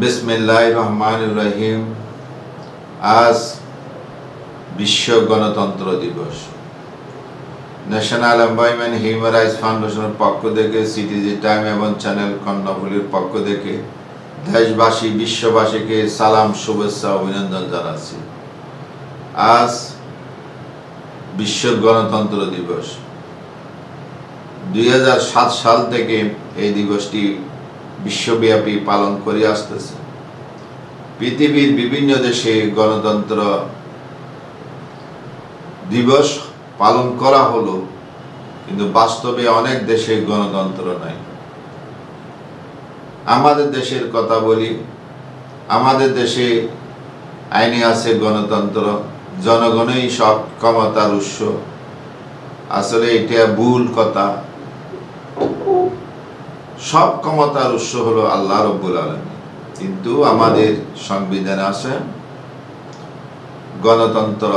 বিসমিল্লাহ রহমান রহিম আজ বিশ্ব গণতন্ত্র দিবস। ন্যাশনাল এমপ্লয়মেন্ট হিউম্যান রাইটস ফাউন্ডেশনের পক্ষ থেকে সিটিজি টাইম এবং চ্যানেল কর্ণফুলির পক্ষ থেকে দেশবাসী, বিশ্ববাসীকে সালাম, শুভেচ্ছা, অভিনন্দন জানাচ্ছি। আজ বিশ্ব গণতন্ত্র দিবস। দুই হাজার সাত সাল থেকে এই দিবসটি বিশ্বব্যাপী পালন করে আসতেছে। পৃথিবীর বিভিন্ন দেশে গণতন্ত্র দিবস পালন করা হলো, কিন্তু বাস্তবে অনেক দেশে গণতন্ত্র নাই। আমাদের দেশের কথা বলি, আমাদের দেশে আইনে আছে গণতন্ত্র, জনগণই সব ক্ষমতার উৎস। আসলে এটা ভুল কথা। সব ক্ষমতার উৎস হলো আল্লাহ রব্বুল আলমী কিন্তু আমাদের সংবিধানে আছে, গণতন্ত্র,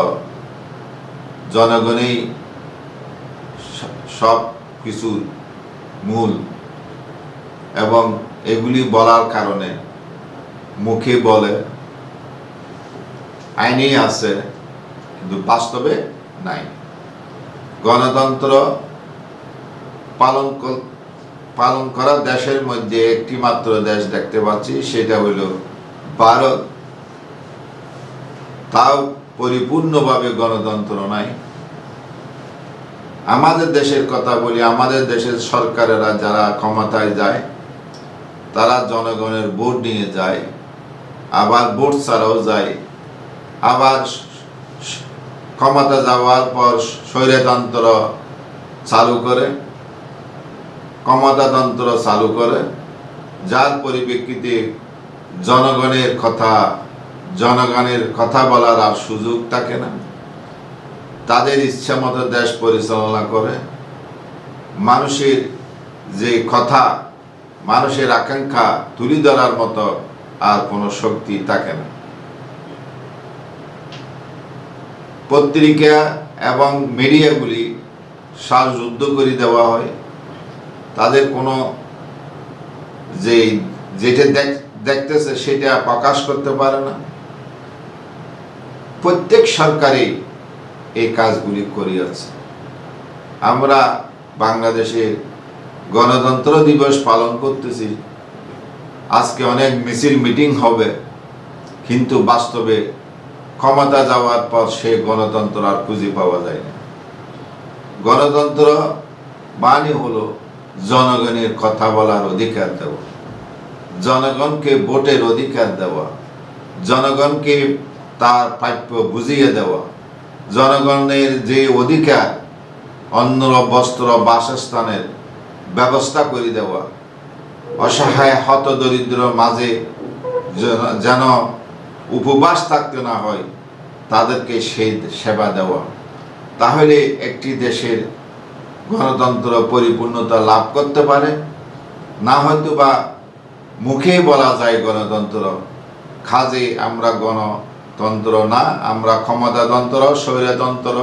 জনগণেই সব কিছুর মূল। এবং এগুলি বলার কারণে মুখে বলে, আইনেই আছে, কিন্তু বাস্তবে নাই। গণতন্ত্র পালন পালন করা দেশের মধ্যে একটি মাত্র দেশ দেখতে পাচ্ছি, সেটা হইল ভারত। তাও পরিপূর্ণভাবে গণতন্ত্র নাই। আমাদের দেশের কথা বলি, আমাদের দেশের সরকারেরা যারা ক্ষমতায় যায়, তারা জনগণের ভোট নিয়ে যায়, আবার ভোট ছাড়াও যায়। আবার ক্ষমতা যাওয়ার পর স্বৈরতন্ত্র চালু করে। ক্ষমতাতন্ত্র চালু করে যার পরিপ্রেক্ষিতে জনগণের কথা জনগণের কথা বলার আর সুযোগ থাকে না। তাদের ইচ্ছা মতো দেশ পরিচালনা করে মানুষের যে কথা, মানুষের আকাঙ্ক্ষা তুলি ধরার মতো আর কোনো শক্তি থাকে না। পত্রিকা এবং মিডিয়াগুলি শ্বাসযুদ্ধ করে দেওয়া হয়। তাদের কোনো যে যেটা দেখতেছে সেটা প্রকাশ করতে পারে না। প্রত্যেক সরকারই এই কাজগুলি করিয়াছে। আমরা বাংলাদেশে গণতন্ত্র দিবস পালন করতেছি। আজকে অনেক মিছিল মিটিং হবে, কিন্তু বাস্তবে ক্ষমতা যাওয়ার পর সে গণতন্ত্র আর খুঁজে পাওয়া যায় না। গণতন্ত্র মানে হলো জনগণের কথা বলার অধিকার দেওয়া। জনগণকে ভোটের অধিকার দেওয়া। জনগণকে তার প্রাপ্য বুঝিয়ে দেওয়া। জনগণের যে অধিকার অন্ন বস্ত্র বাসস্থানের ব্যবস্থা করে দেওয়া। অসহায়, হত দরিদ্র মাঝে যেন- উপবাস থাকতে না হয়, তাদেরকে সেই সেবা দেওয়া। তাহলে একটি দেশের গণতন্ত্র পরিপূর্ণতা লাভ করতে পারে। না হয়তো বা মুখেই বলা যায় গণতন্ত্র, খাজে আমরা গণতন্ত্র না, আমরা ক্ষমতাতন্ত্র, স্বৈরতন্ত্র,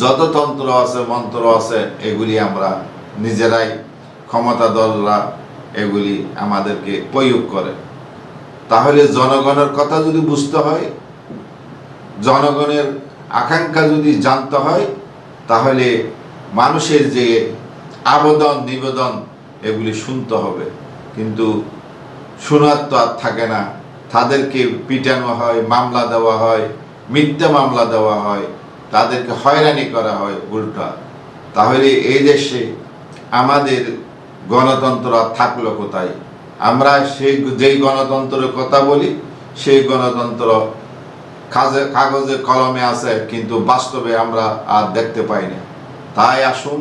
যত তন্ত্র আছে, মন্ত্র আছে, এগুলি আমরা নিজেরাই ক্ষমতা দলরা এগুলি আমাদেরকে প্রয়োগ করে। তাহলে জনগণের কথা যদি বুঝতে হয়, জনগণের আকাঙ্ক্ষা যদি জানতে হয়, তাহলে মানুষের যে আবেদন, নিবেদন, এগুলি শুনতে হবে। কিন্তু শোনার তো আর থাকে না। তাদেরকে পিটানো হয়, মামলা দেওয়া হয়, মিথ্যা মামলা দেওয়া হয়, তাদেরকে হয়রানি করা হয়, উল্টা। তাহলে এই দেশে আমাদের গণতন্ত্র আর থাকল কোথায়? আমরা সেই, যেই গণতন্ত্রের কথা বলি, সেই গণতন্ত্র কাজে, কাগজে, কলমে আছে, কিন্তু বাস্তবে আমরা আর দেখতে পাই না। তাই আসুন,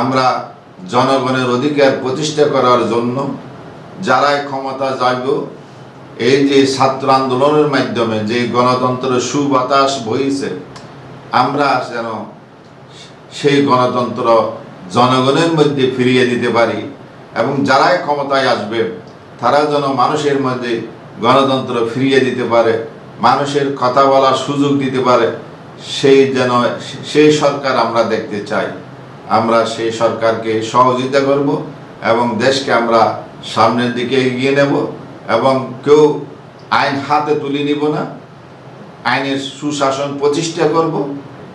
আমরা জনগণের অধিকার প্রতিষ্ঠা করার জন্য যারাই ক্ষমতা যাইব, এই যে ছাত্র আন্দোলনের মাধ্যমে যে গণতন্ত্রের সুবাতাস বইছে, আমরা যেন সেই গণতন্ত্র জনগণের মধ্যে ফিরিয়ে দিতে পারি এবং যারাই ক্ষমতায় আসবে, তারা যেন মানুষের মধ্যে গণতন্ত্র ফিরিয়ে দিতে পারে, মানুষের কথা বলার সুযোগ দিতে পারে। সেই যেন, সেই সরকার আমরা দেখতে চাই। আমরা সেই সরকারকে সহযোগিতা করব এবং দেশকে আমরা সামনের দিকে এগিয়ে নেব এবং কেউ আইন হাতে তুলে নিব না। আইনের সুশাসন প্রতিষ্ঠা করব।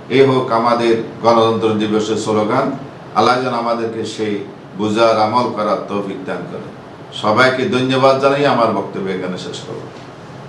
এই হোক আমাদের গণতন্ত্র দিবসের স্লোগান। আল্লাহ যেন আমাদেরকে সেই বুঝার আমল করার তৌফিক দান করে। সবাইকে ধন্যবাদ জানাই। আমার বক্তব্য এখানে শেষ করব।